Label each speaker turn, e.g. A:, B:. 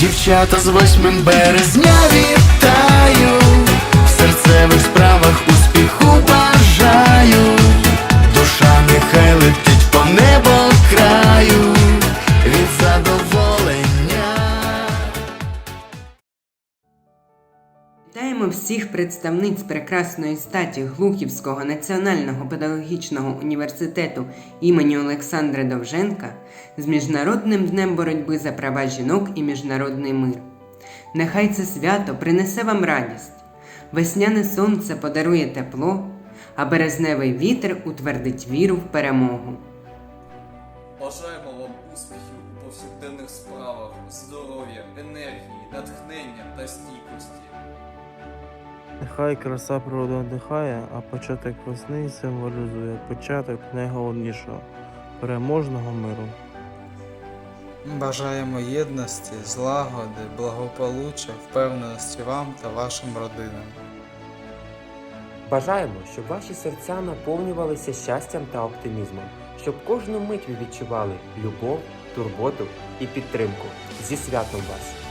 A: Дівчата з 8 березня
B: Вітаємо всіх представниць прекрасної статі Глухівського національного педагогічного університету імені Олександра Довженка з Міжнародним днем боротьби за права жінок і міжнародний мир. Нехай це свято принесе вам радість, весняне сонце подарує тепло, а березневий вітер утвердить віру в перемогу.
C: Бажаємо вам успіхів у повсякденних справах, здоров'я, енергії, натхнення та стійкості.
D: Нехай краса природи надихає, а початок весни символізує початок найголовнішого переможного миру.
E: Бажаємо єдності, злагоди, благополуччя, впевненості вам та вашим родинам.
F: Бажаємо, щоб ваші серця наповнювалися щастям та оптимізмом, щоб кожну мить ви відчували любов, турботу і підтримку. Зі святом вас!